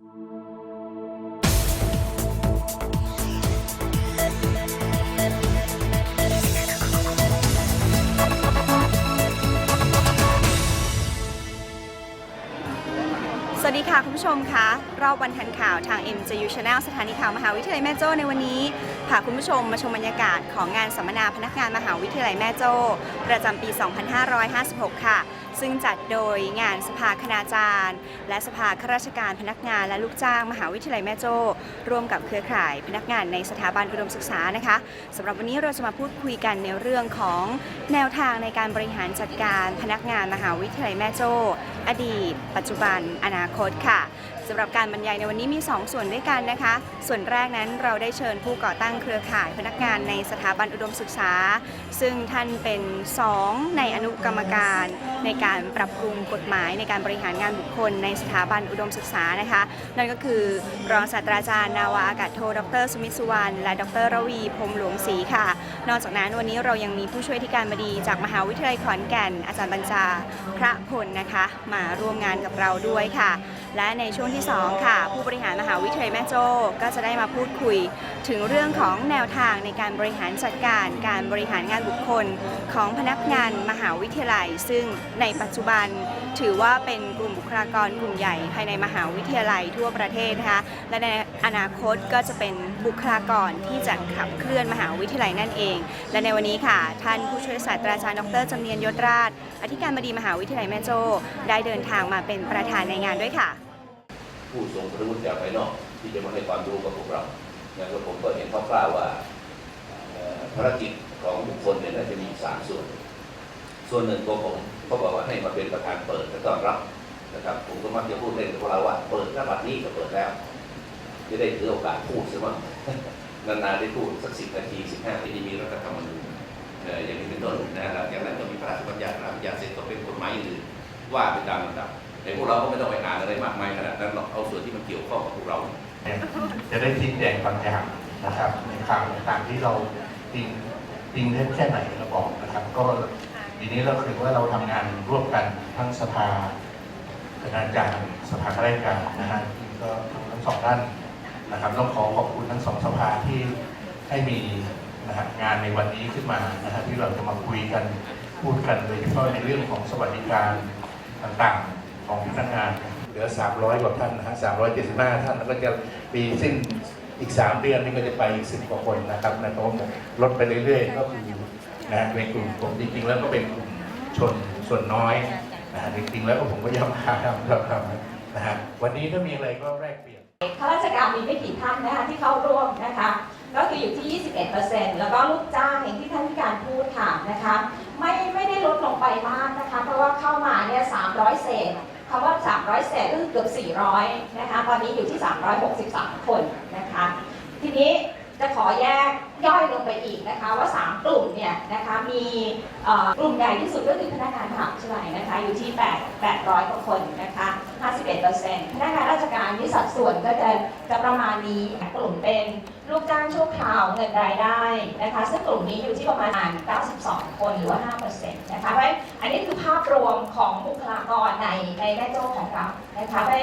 สวัสดีค่ะ คุณผู้ชมคะรอบวันทันข่าวทาง MJU Channel สถานีข่าวมหาวิทยาลัยแม่โจ้ในวันนี้พาคุณผู้ชมมาชมบรรยากาศของงานสัมมนาพนักงานมหาวิทยาลัยแม่โจ้ ประจำปี 2556 ค่ะซึ่งจัดโดยงานสภาคณาจารย์ และสภาข้าราชการพนักงานและลูกจ้างมหาวิทยาลัยแม่โจ้ ร่วมกับเครือข่ายพนักงานในสถาบันอุดมศึกษานะคะสำหรับวันนี้เราจะมาพูดคุยกันในเรื่องของแนวทางในการบริหารจัดการพนักงานมหาวิทยาลัยแม่โจ้อดีต ปัจจุบัน อนาคตค่ะสำหรับการบรรยายในวันนี้มี 2 ส่วนด้วยกันนะคะ ส่วนแรกนั้นเราได้เชิญผู้ก่อตั้งเครือข่ายพนักงานในสถาบันอุดมศึกษา ซึ่งท่านเป็น 2 ในอนุกรรมการในการปรับปรุงกฎหมายในการบริหารงานบุคคลในสถาบันอุดมศึกษานะคะ นั่นก็คือรองศาสตราจารย์นาวาอากาศโทดร สุมิสุวรรณและดรระวีพรมหลวงศรีค่ะ นอกจากนั้นวันนี้เรายังมีผู้ช่วยที่การบดีจากมหาวิทยาลัยขอนแก่น อาจารย์บัญชาพระพลนะคะ มาร่วมงานกับเราด้วยค่ะ และในช่วงที่ 2 ค่ะ ผู้บริหารมหาวิทยาลัยแม่โจ้ก็จะได้มาพูดคุย ถึงเรื่องของแนวทางในการบริหารจัดการการบริหารงานบุคคล ของพนักงานมหาวิทยาลัย ซึ่งในปัจจุบันถือว่าเป็นกลุ่มบุคลากรกลุ่มใหญ่ภายในมหาวิทยาลัยทั่วประเทศนะคะและในอนาคตก็จะเป็นบุคลากรที่จะขับเคลื่อนมหาวิทยาลัยนั่นเอง และในวันนี้ค่ะ ท่านผู้ช่วยศาสตราจารย์ดรจำเนียนยศราช อธิการบดีมหาวิทยาลัยแม่โจ้ได้เดินทางมาเป็นประธานในงานด้วยค่ะ ผู้ทรงพระวุฒิจากภายนอก ที่จะมาให้ความรู้กับพวกเราแล้วก็ผมก็เห็นคร่าวๆว่าภารกิจของบุคคลเนี่ยน่าจะมีสามส่วน ส่วนหนึ่งตัวผมเขาบอกว่าให้มาเป็นประธานเปิดและต้อนรับนะครับ ผมก็มักจะพูดเล่นกับพวกเราว่าเปิดหน้าบัดนี้ก็เปิดแล้วจะได้ถือโอกาสพูดซะบ้างนานๆได้พูดสักสิบนาทีสิบห้านาทีมีรัฐธรรมนูญเอ่ออย่างนี้เป็นต้นนะครับอย่างนั้นก็มีพระราชบัญญัติพระราชบัญญัติเสร็จก็เป็นกฎหมายอื่นว่าไปตามลำดับ แต่พวกเราก็ไม่ต้องไปอ่านอะไรมากมายขนาดนั้นหรอกเอาส่วนที่มันเกี่ยวข้องกับพวกเรา จะได้ชี้แจงบางอย่างนะครับในข่าวต่างๆที่เราจริงจริงเท็จแค่ไหนเราบอกนะครับ ก็ทีนี้เราถือว่าเราทำงานร่วมกันทั้งสภาคณาจารย์สภาข้าราชการนะฮะก็ทั้งสองด้านนะครับต้องขอขอบคุณทั้งสองสภาที่ให้มีนะฮะงานในวันนี้ขึ้นมานะฮะที่เราจะมาคุยกันพูดกันโดยเฉพาะในเรื่องของสวัสดิการต่างๆ ของพนักงานเหลือ 300 กว่าท่านนะฮะ375 ท่านแล้วก็จะปีสิ้นอีก 3 เดือนนี่ก็จะไปอีก10กว่าคนนะครับนะเพราะว่าลดไปเรื่อยๆ ก็คือนะเป็นกลุ่มผมจริงๆ แล้วก็เป็นกลุ่มชนส่วนน้อยนะจริงๆ แล้วผมก็ย้ำมาครับครับครับนะฮะวันนี้ถ้ามีอะไรก็แลกเปลี่ยนข้าราชการมีไม่กี่ท่านนะคะที่เข้าร่วมนะคะ ก็คืออยู่ที่ 21%แล้วก็ลูกจ้างอย่างที่ท่านผู้การพูดค่ะนะคะ ไม่ไม่ได้ลดลงไปมากนะคะ เพราะว่าเข้ามาเนี่ย300 เศษ คำว่า 300เศษก็คือเกือบ 400 นะคะ ตอนนี้อยู่ที่ 363 คนนะคะ ทีนี้จะขอแยก ย่อยลงไปอีกนะคะว่า 3 กลุ่มเนี่ยนะคะมีกลุ่มใหญ่ที่สุดก็คือพนักงานมหาวิทยาลัยนะคะอยู่ที่ 8 800กว่าคนนะคะ51%พนักงานราชการที่สัดส่วนก็จะจะประมาณนี้กลุ่มเป็นลูกจ้างชั่วคราวเงินรายได้นะคะซึ่งกลุ่มนี้อยู่ที่ประมาณ 92 คนหรือว่า 5%นะคะเพราะอันนี้คือภาพรวมของบุคลากรในในแม่โจ้ของเรานะคะเพราะ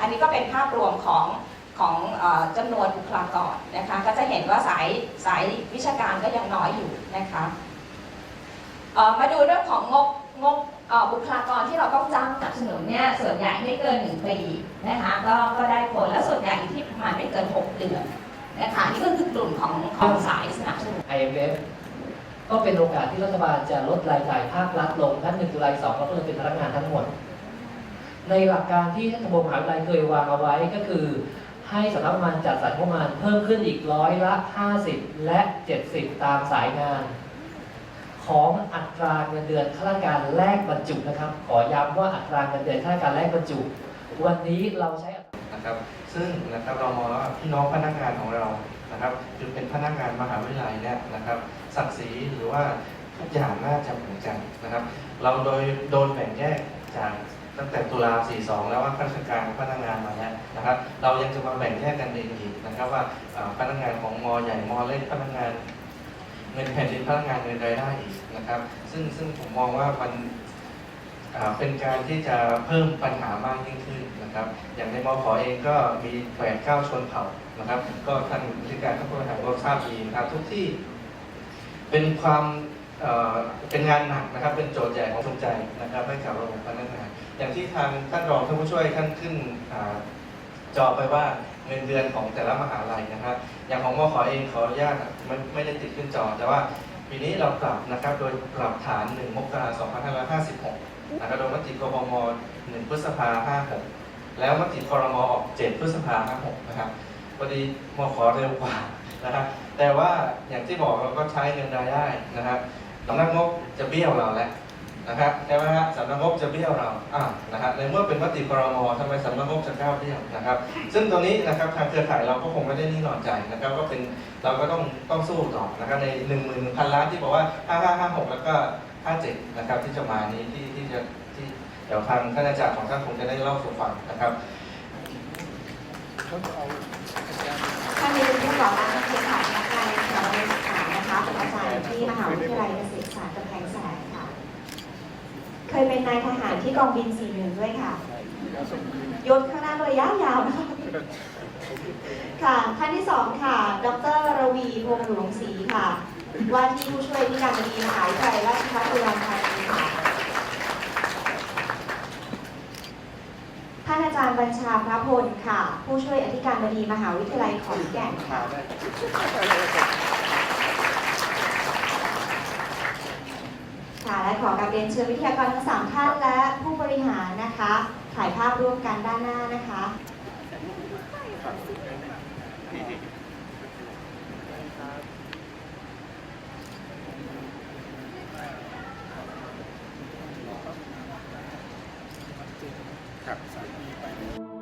อันนี้ก็เป็นภาพรวมของ ของออจำนวนบุคลากรนะคะก็จะเห็นว่าสายสายวิชาการก็ยังน้อยอยู่นะคะมาดูเรื่องของงบงบบุคลากรที่เราต้องจ้างสนับสนุนเนี่ยส่วนใหญ่ไม่เกินหนึ่งปีนะคะก็ก็ได้ผลและส่วนใหญ่อยู่ที่ประมาณไม่เกิน 6 เดือนนะคะนี่ก็คือกลุ่มของของสายสนับสนุน IMF ก็เป็นโอกาสที่รัฐบาลจะลดรายจ่ายภาครัฐลงท่านหนึ่งตุลาสองก็เลยเป็นพนักงานทั้งหมด ในหลักการที่ท่านทบมหาวิทยาลัยเคยวางเอาไว้ก็คือ ให้สำนักงานจัดสรรงบประมาณเพิ่มขึ้นอีกร้อยละ 50 และ 70 ตามสายงาน ของอัตราเงินเดือนข้าราชการแลกบรรจุนะครับ ขอย้ำว่าอัตราเงินเดือนข้าราชการแลกบรรจุ วันนี้เราใช้นะครับ ซึ่งนะครับเรามองว่าพี่น้องพนักงานของเรานะครับคือเป็นพนักงานมหาวิทยาลัยเนี่ยนะครับ ศักดิ์ศรีหรือว่าทุกอย่างน่าจะเหมือนกันนะครับ เราโดยโดนแบ่งแยกจาก ตั้งแต่ตุลา 42 แล้วว่าข้าราชการพนักงานมาเนี่ยนะครับ เรายังจะมาแบ่งแยกกันเองอีกนะครับ ว่าพนักงานของมอใหญ่มอเล็กพนักงานเงินแผ่นดินพนักงานเงินรายได้อีกนะครับ ซึ่งซึ่งผมมองว่ามันเป็นการที่จะเพิ่มปัญหามากยิ่งขึ้นนะครับ อย่างในมอขอเองก็มีแปดเก้าชนเผ่านะครับ ก็ท่านผู้การท่านผู้บริหารก็ทราบดีนะครับ ทุกที่เป็นความเอ่อเป็นงานหนักนะครับ เป็นโจทย์ใหญ่ของสนใจนะครับให้กับระบบพนักงาน อย่างที่ทางท่านรองท่านผู้ช่วยท่านขึ้นจอไปว่าเงินเดือนของแต่ละมหาลัยนะครับ อย่างของมขอเองขออนุญาตไม่ไม่ได้ติดขึ้นจอ แต่ว่าปีนี้เราปรับนะครับโดยปรับฐาน 1 มกราคม2556นะครับโดยมติกบม1พฤษภา56 แล้วมติคอรมอออก7พฤษภา56นะครับพอดีมขอเร็วกว่านะครับแต่ว่าอย่างที่บอกเราก็ใช้เงินรายได้นะครับสำนักงบจะเบี้ยวเราแล้ว นะครับใช่ไหมฮะสำนักงบจะเบี้ยวเราอ่านะครับในเมื่อเป็นมติคอรมทำไมสำนักงบจะก้าวเบี้ยวนะครับ ซึ่งตรงนี้นะครับทางเครือข่ายเราก็คงไม่ได้นิ่งนอนใจนะครับ ก็เป็นเราก็ต้องต้องสู้ต่อนะครับใน1 1 0 0 0ล้านที่บอกว่า 5556 แล้วก็ 57 นะครับ ที่จะมานี้ที่ที่จะที่เดี๋ยวทางท่านอาจารย์ของท่านคงจะได้เล่าสู่ฟังนะครับท่านนี้เป็นผู้ก่อ นนายทหารที่กองบิน41ด้วยค่ะยศข้างหน้าระยะยาวนะคะค่ะท่านที่สองค่ะ ดรรวีพงษ์หลวงศรีค่ะ ว่าที่ผู้ช่วยที่การบดีมหาวิทยาลัยราชภัฏอุดรธานีค่ะท่านอาจารย์บัญชาพระพลค่ะ ผู้ช่วยอธิการบดีมหาวิทยาลัยขอนแก่นค่ะ ค่ะและขอการเรียนเชิญวิทยากรทั้งสามท่านและผู้บริหารนะคะ ถ่ายภาพร่วมกันด้านหน้านะคะครับสามีไป